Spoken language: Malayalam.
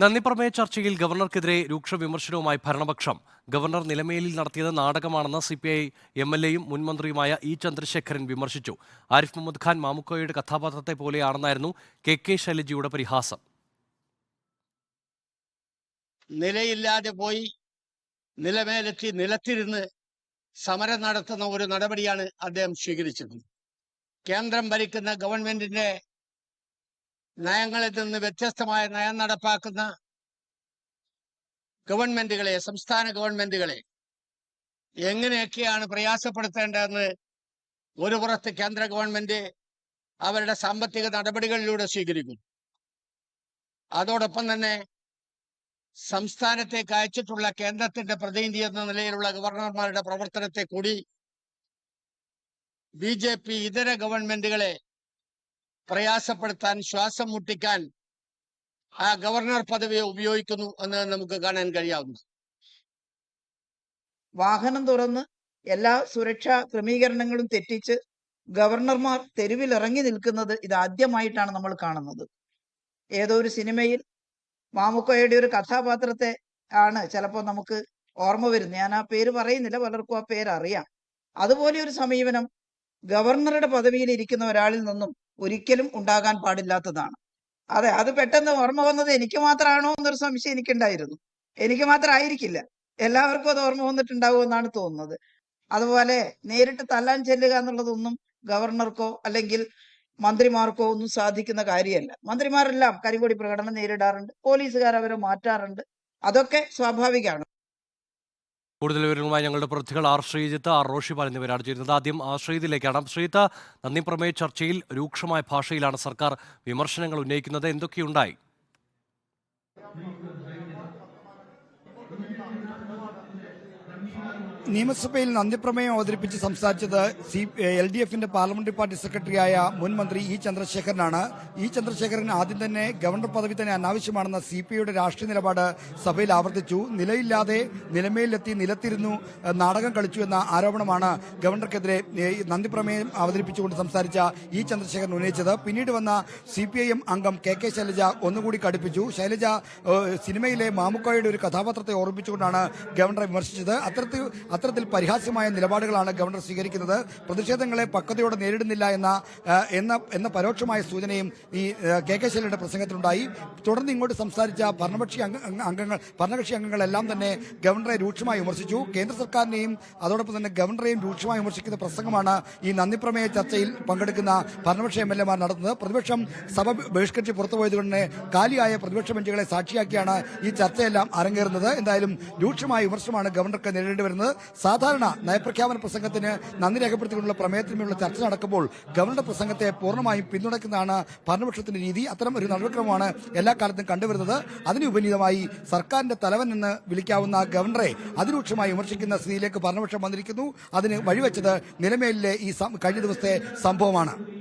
നന്ദിപ്രമേയ ചർച്ചയിൽ ഗവർണർക്കെതിരെ രൂക്ഷ വിമർശനവുമായി ഭരണപക്ഷം. ഗവർണർ നിലമേലിൽ നടത്തിയത് നാടകമാണെന്ന് C P I M L എയും മുൻമന്ത്രിയുമായ ഇ ചന്ദ്രശേഖരൻ വിമർശിച്ചു. ആരിഫ് മുഹമ്മദ് ഖാൻ മാമുക്കോയുടെ കഥാപാത്രത്തെ പോലെയാണെന്നായിരുന്നു കെ കെ ശൈലജിയുടെ പരിഹാസം. നിലയില്ലാതെ പോയി നിലമേലെത്തി നിലത്തിരുന്ന് സമരം നടത്തുന്ന ഒരു നടപടിയാണ് അദ്ദേഹം സ്വീകരിച്ചത് കേന്ദ്രം ഭരിക്കുന്ന ഗവൺമെന്റിന്റെ നയങ്ങളിൽ നിന്ന് വ്യത്യസ്തമായ നയം നടപ്പാക്കുന്ന ഗവൺമെന്റുകളെ സംസ്ഥാന ഗവൺമെന്റുകളെ എങ്ങനെയൊക്കെയാണ് പ്രയാസപ്പെടുത്തേണ്ടതെന്ന് ഒരു പുറത്ത് കേന്ദ്ര ഗവൺമെന്റ് അവരുടെ സാമ്പത്തിക നടപടികളിലൂടെ സ്വീകരിക്കുന്നു. അതോടൊപ്പം തന്നെ സംസ്ഥാനത്തേക്ക് അയച്ചിട്ടുള്ള കേന്ദ്രത്തിന്റെ പ്രതിനിധി എന്ന നിലയിലുള്ള ഗവർണർമാരുടെ പ്രവർത്തനത്തെ കൂടി ബി ജെ പി ഇതര ഗവൺമെന്റുകളെ പ്രയാസപ്പെടുത്താൻ ശ്വാസം മുട്ടിക്കാൻ ആ ഗവർണർ പദവിയെ ഉപയോഗിക്കുന്നു എന്ന് നമുക്ക് കാണാൻ കഴിയാവുന്നു വാഹനം തുറന്ന് എല്ലാ സുരക്ഷാ ക്രമീകരണങ്ങളും തെറ്റിച്ച് ഗവർണർമാർ തെരുവിൽ ഇറങ്ങി നിൽക്കുന്നത് ഇത് ആദ്യമായിട്ടാണ് നമ്മൾ കാണുന്നത്. ഏതോ ഒരു സിനിമയിൽ മാമുക്കോയുടെ ഒരു കഥാപാത്രത്തെ ആണ് ചിലപ്പോൾ നമുക്ക് ഓർമ്മ വരുന്നത്. ഞാൻ ആ പേര് പറയുന്നില്ല പലർക്കും ആ പേര് അറിയാം അതുപോലെ ഒരു സമീപനം ഗവർണറുടെ പദവിയിൽ ഇരിക്കുന്ന ഒരാളിൽ നിന്നും ഒരിക്കലും ഉണ്ടാകാൻ പാടില്ലാത്തതാണ്. അതെ അത് പെട്ടെന്ന് ഓർമ്മ വന്നത് എനിക്ക് മാത്രമാണോ എന്നൊരു സംശയം എനിക്കുണ്ടായിരുന്നു. എനിക്ക് മാത്രമായിരിക്കില്ല. എല്ലാവർക്കും അത് ഓർമ്മ വന്നിട്ടുണ്ടാവും എന്നാണ് തോന്നുന്നത്. അതുപോലെ നേരിട്ട് തല്ലാൻ ചെല്ലുക എന്നുള്ളതൊന്നും ഗവർണർക്കോ അല്ലെങ്കിൽ മന്ത്രിമാർക്കോ ഒന്നും സാധിക്കുന്ന കാര്യമല്ല. മന്ത്രിമാരെല്ലാം കരിങ്കൊടി പ്രകടനം നേരിടാറുണ്ട് പോലീസുകാർ അവരെ മാറ്റാറുണ്ട്. അതൊക്കെ സ്വാഭാവികമാണ്. കൂടുതൽ വിവരങ്ങളുമായി ഞങ്ങളുടെ പ്രതികൾ ആർ ശ്രീജിത്ത് ആർ റോഷിബാൽ എന്നിവരാണ് ചേരുന്നത്. ആദ്യം ആ ശ്രീജിത്തിലേക്കാണ് ശ്രീജിത്ത് നന്ദിപ്രമേയ ചർച്ചയിൽ രൂക്ഷമായ ഭാഷയിലാണ് സർക്കാർ വിമർശനങ്ങൾ ഉന്നയിക്കുന്നത്. എന്തൊക്കെയുണ്ടായി? നിയമസഭയിൽ നന്ദിപ്രമേയം അവതരിപ്പിച്ച് സംസാരിച്ചത് സി എൽ ഡി എഫിന്റെ പാർലമെന്ററി പാർട്ടി സെക്രട്ടറിയായ മുൻ മന്ത്രി ഇ ചന്ദ്രശേഖരനാണ്. ഇ ചന്ദ്രശേഖരൻ ആദ്യം തന്നെ ഗവർണർ പദവി തന്നെ അനാവശ്യമാണെന്ന സി പി ഐയുടെ രാഷ്ട്രീയ നിലപാട് സഭയിൽ ആവർത്തിച്ചു. നിലയില്ലാതെ നിലമേലെത്തി നിലത്തിരുന്നു നാടകം കളിച്ചു എന്ന ആരോപണമാണ് ഗവർണർക്കെതിരെ നന്ദിപ്രമേയം അവതരിപ്പിച്ചുകൊണ്ട് സംസാരിച്ച ഇ ചന്ദ്രശേഖരൻ ഉന്നയിച്ചത്. പിന്നീട് വന്ന സി പി ഐ എം അംഗം കെ കെ ശൈലജ ഒന്നുകൂടി കടുപ്പിച്ചു. ശൈലജ സിനിമയിലെ മാമുക്കോയുടെ ഒരു കഥാപാത്രത്തെ ഓർമ്മിപ്പിച്ചുകൊണ്ടാണ് ഗവർണറെ വിമർശിച്ചത്. അത്തരത്തിൽ അത്തരത്തിൽ പരിഹാസ്യമായ നിലപാടുകളാണ് ഗവർണർ സ്വീകരിക്കുന്നത്. പ്രതിഷേധങ്ങളെ പക്വതയോടെ നേരിടുന്നില്ല എന്ന എന്ന എന്ന പരോക്ഷമായ സൂചനയും ഈ കെ കെ ശൈലയുടെ പ്രസംഗത്തിലുണ്ടായി. തുടർന്ന് ഇങ്ങോട്ട് സംസാരിച്ച ഭരണപക്ഷി അംഗ- അംഗ- അംഗങ്ങൾ ഭരണകക്ഷി അംഗങ്ങളെല്ലാം തന്നെ ഗവർണറെ രൂക്ഷമായി വിമർശിച്ചു. കേന്ദ്ര സർക്കാരിനെയും അതോടൊപ്പം തന്നെ ഗവർണറെയും രൂക്ഷമായി വിമർശിക്കുന്ന പ്രസംഗമാണ് ഈ നന്ദിപ്രമേയ ചർച്ചയിൽ പങ്കെടുക്കുന്ന ഭരണപക്ഷ എം എൽ എമാർ നടത്തുന്നത്. പ്രതിപക്ഷം സഭ ബഹിഷ്കരിച്ച് പുറത്തുപോയതുകൊണ്ട് തന്നെ കാലിയായ പ്രതിപക്ഷ ബെഞ്ചുകളെ സാക്ഷിയാക്കിയാണ് ഈ ചർച്ചയെല്ലാം അരങ്ങേറുന്നത്. എന്തായാലും രൂക്ഷമായ വിമർശനമാണ് ഗവർണർക്ക് നേരിടേണ്ടി സാധാരണ നയപ്രഖ്യാപന പ്രസംഗത്തിന് നന്ദി രേഖപ്പെടുത്തിക്കൊണ്ടുള്ള പ്രമേയത്തിന്മേലുള്ള ചർച്ച നടക്കുമ്പോൾ ഗവർണറുടെ പ്രസംഗത്തെ പൂർണമായും പിന്തുണയ്ക്കുന്നതാണ് ഭരണപക്ഷത്തിന്റെ രീതി. അത്തരം ഒരു നടപടിക്രമമാണ് എല്ലാ കാലത്തും കണ്ടുവരുന്നത്. അതിന് ഉപനീതമായി സർക്കാരിന്റെ തലവൻ എന്ന് വിളിക്കാവുന്ന ഗവർണറെ അതിരൂക്ഷമായി വിമർശിക്കുന്ന സ്ഥിതിയിലേക്ക് ഭരണപക്ഷം വന്നിരിക്കുന്നു. അതിന് വഴിവെച്ചത് നിലമേലിലെ ഈ കഴിഞ്ഞ ദിവസത്തെ സംഭവമാണ്.